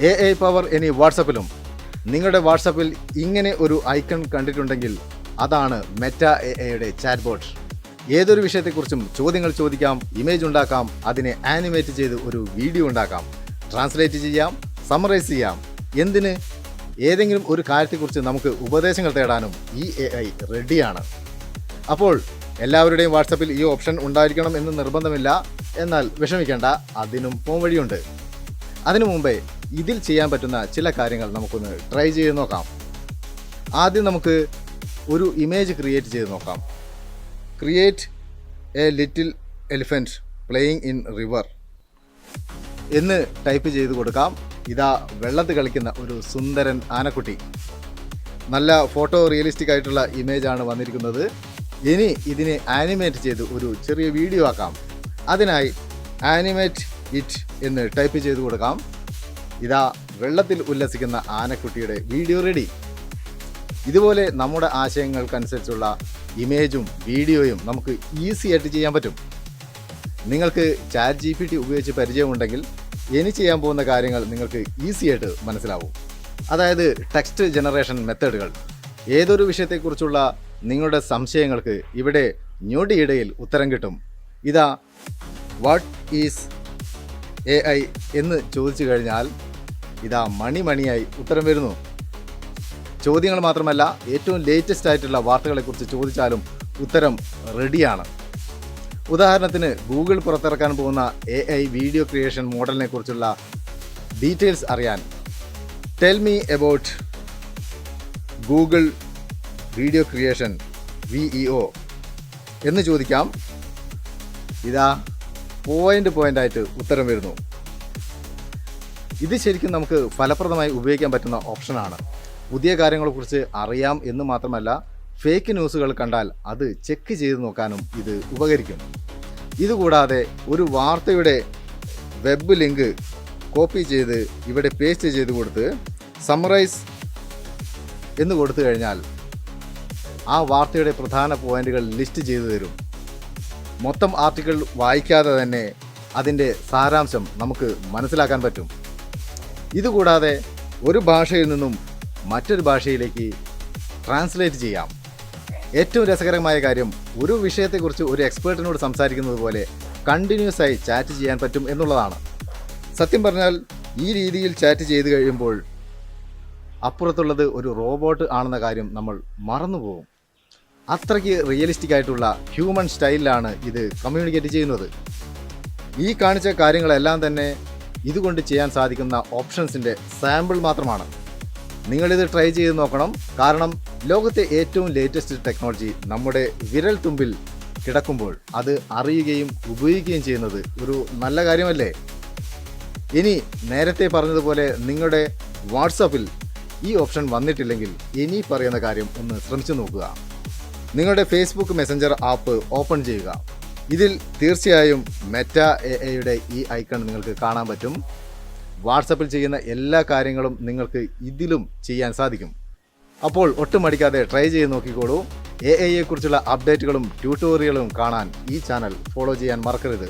A I power ഇനി വാട്സപ്പിലും നിങ്ങളുടെ വാട്സപ്പിൽ ഇങ്ങനെ ഒരു ഐക്കൺ കണ്ടിട്ടുണ്ടെങ്കിൽ അതാണ് മെറ്റ എ ഐയുടെ ചാറ്റ് ബോട്ട് ഏതൊരു വിഷയത്തെക്കുറിച്ചും ചോദ്യങ്ങൾ ചോദിക്കാം ഇമേജ് ഉണ്ടാക്കാം അതിനെ ആനിമേറ്റ് ചെയ്ത് ഒരു വീഡിയോ ഉണ്ടാക്കാം. ട്രാൻസ്ലേറ്റ് ചെയ്യാം സമറൈസ് ചെയ്യാം. എന്തിന്? ഏതെങ്കിലും ഒരു കാര്യത്തെക്കുറിച്ച് നമുക്ക് ഉപദേശങ്ങൾ തേടാനും ഈ എ ഐ റെഡിയാണ്. അപ്പോൾ എല്ലാവരുടെയും വാട്സപ്പിൽ ഈ ഓപ്ഷൻ ഉണ്ടായിരിക്കണം എന്ന് നിർബന്ധമില്ല. എന്നാൽ വിഷമിക്കേണ്ട അതിനും പോം വഴിയുണ്ട് അതിനു മുമ്പേ ഇതിൽ ചെയ്യാൻ പറ്റുന്ന ചില കാര്യങ്ങൾ നമുക്കൊന്ന് ട്രൈ ചെയ്ത് നോക്കാം. ആദ്യം നമുക്ക് ഒരു ഇമേജ് ക്രിയേറ്റ് ചെയ്ത് നോക്കാം. Create a little elephant playing in river എന്ന് ടൈപ്പ് ചെയ്ത് കൊടുക്കാം. ഇതാ വെള്ളത്ത് കളിക്കുന്ന ഒരു സുന്ദരൻ ആനക്കുട്ടി. നല്ല ഫോട്ടോ റിയലിസ്റ്റിക് ആയിട്ടുള്ള ഇമേജാണ് വന്നിരിക്കുന്നത്. ഇനി ഇതിനെ ആനിമേറ്റ് ചെയ്ത് ഒരു ചെറിയ വീഡിയോ ആക്കാം. അതിനായി ആനിമേറ്റ് ഇറ്റ് എന്ന് ടൈപ്പ് ചെയ്ത് കൊടുക്കാം. ഇതാ വെള്ളത്തിൽ ഉല്ലസിക്കുന്ന ആനക്കുട്ടിയുടെ വീഡിയോ റെഡി. ഇതുപോലെ നമ്മുടെ ആശയങ്ങൾക്കനുസരിച്ചുള്ള ഇമേജും വീഡിയോയും നമുക്ക് ഈസി ആയിട്ട് ചെയ്യാൻ പറ്റും. നിങ്ങൾക്ക് ചാറ്റ് ജി പി ടി ഉപയോഗിച്ച് പരിചയമുണ്ടെങ്കിൽ ഇനി ചെയ്യാൻ പോകുന്ന കാര്യങ്ങൾ നിങ്ങൾക്ക് ഈസി ആയിട്ട് മനസ്സിലാവും. അതായത് ടെക്സ്റ്റ് ജനറേഷൻ മെത്തേഡുകൾ. ഏതൊരു വിഷയത്തെക്കുറിച്ചുള്ള നിങ്ങളുടെ സംശയങ്ങൾക്ക് ഇവിടെ ഞൊടിയിടയിൽ ഉത്തരം കിട്ടും. ഇതാ വാട്ട് ഈസ് എ ഐ എന്ന് ചോദിച്ചു കഴിഞ്ഞാൽ ഇതാ മണി മണിയായി ഉത്തരം വരുന്നു. ചോദ്യങ്ങൾ മാത്രമല്ല ഏറ്റവും ലേറ്റസ്റ്റ് ആയിട്ടുള്ള വാർത്തകളെക്കുറിച്ച് ചോദിച്ചാലും ഉത്തരം റെഡിയാണ് ഉദാഹരണത്തിന് ഗൂഗിൾ പുറത്തിറക്കാൻ പോകുന്ന എ ഐ വീഡിയോ ക്രിയേഷൻ മോഡലിനെ കുറിച്ചുള്ള ഡീറ്റെയിൽസ് അറിയാൻ. Tell me about Google video creation V E O എന്ന് ചോദിക്കാം. ഇതാ പോയിന്റ് ആയിട്ട് ഉത്തരം വരുന്നു. ഇത് ശരിക്കും നമുക്ക് ഫലപ്രദമായി ഉപയോഗിക്കാൻ പറ്റുന്ന ഓപ്ഷനാണ്. പുതിയ കാര്യങ്ങളെക്കുറിച്ച് അറിയാം എന്ന് മാത്രമല്ല ഫേക്ക് ന്യൂസുകൾ കണ്ടാൽ അത് ചെക്ക് ചെയ്ത് നോക്കാനും ഇത് ഉപകരിക്കും ഇതുകൂടാതെ ഒരു വാർത്തയുടെ വെബ് ലിങ്ക് കോപ്പി ചെയ്ത് ഇവിടെ പേസ്റ്റ് ചെയ്ത് കൊടുത്ത് സമറൈസ് എന്ന് കൊടുത്തു കഴിഞ്ഞാൽ ആ വാർത്തയുടെ പ്രധാന പോയിന്റുകൾ ലിസ്റ്റ് ചെയ്തു തരും. മൊത്തം ആർട്ടിക്കിൾ വായിക്കാതെ തന്നെ അതിന്റെ സാരാംശം നമുക്ക് മനസ്സിലാക്കാൻ പറ്റും. ഇതുകൂടാതെ ഒരു ഭാഷയിൽ നിന്നും മറ്റൊരു ഭാഷയിലേക്ക് ട്രാൻസ്ലേറ്റ് ചെയ്യാം. ഏറ്റവും രസകരമായ കാര്യം ഒരു വിഷയത്തെക്കുറിച്ച് ഒരു എക്സ്പേർട്ടിനോട് സംസാരിക്കുന്നത് പോലെ കണ്ടിന്യൂസ് ആയി ചാറ്റ് ചെയ്യാൻ പറ്റും എന്നുള്ളതാണ്. സത്യം പറഞ്ഞാൽ ഈ രീതിയിൽ ചാറ്റ് ചെയ്ത് കഴിയുമ്പോൾ അപ്പുറത്തുള്ളത് ഒരു റോബോട്ട് ആണെന്ന കാര്യം നമ്മൾ മറന്നുപോകും അത്രയ്ക്ക് റിയലിസ്റ്റിക് ആയിട്ടുള്ള ഹ്യൂമൻ സ്റ്റൈലിലാണ് ഇത് കമ്മ്യൂണിക്കേറ്റ് ചെയ്യുന്നത്. ഈ കാണിച്ച കാര്യങ്ങളെല്ലാം തന്നെ ഇതുകൊണ്ട് ചെയ്യാൻ സാധിക്കുന്ന ഓപ്ഷൻസിന്റെ സാമ്പിൾ മാത്രമാണ്. നിങ്ങളിത് ട്രൈ ചെയ്ത് നോക്കണം. കാരണം ലോകത്തെ ഏറ്റവും ലേറ്റസ്റ്റ് ടെക്നോളജി നമ്മുടെ വിരൽ തുമ്പിൽ കിടക്കുമ്പോൾ അത് അറിയുകയും ഉപയോഗിക്കുകയും ചെയ്യുന്നത് ഒരു നല്ല കാര്യമല്ലേ? ഇനി നേരത്തെ പറഞ്ഞതുപോലെ നിങ്ങളുടെ വാട്സപ്പിൽ ഈ ഓപ്ഷൻ വന്നിട്ടില്ലെങ്കിൽ ഇനി പറയുന്ന കാര്യം ഒന്ന് ശ്രമിച്ചു നോക്കുക. നിങ്ങളുടെ ഫേസ്ബുക്ക് മെസ്സഞ്ചർ ആപ്പ് ഓപ്പൺ ചെയ്യുക. ഇതിൽ തീർച്ചയായും മെറ്റ എ എയുടെ ഈ ഐക്കൺ നിങ്ങൾക്ക് കാണാൻ പറ്റും. വാട്സപ്പിൽ ചെയ്യുന്ന എല്ലാ കാര്യങ്ങളും നിങ്ങൾക്ക് ഇതിലും ചെയ്യാൻ സാധിക്കും. അപ്പോൾ ഒട്ടും മടിക്കാതെ ട്രൈ ചെയ്ത് നോക്കിക്കോളൂ. എ ഐയെക്കുറിച്ചുള്ള അപ്ഡേറ്റുകളും ട്യൂട്ടോറിയലും കാണാൻ ഈ ചാനൽ ഫോളോ ചെയ്യാൻ മറക്കരുത്.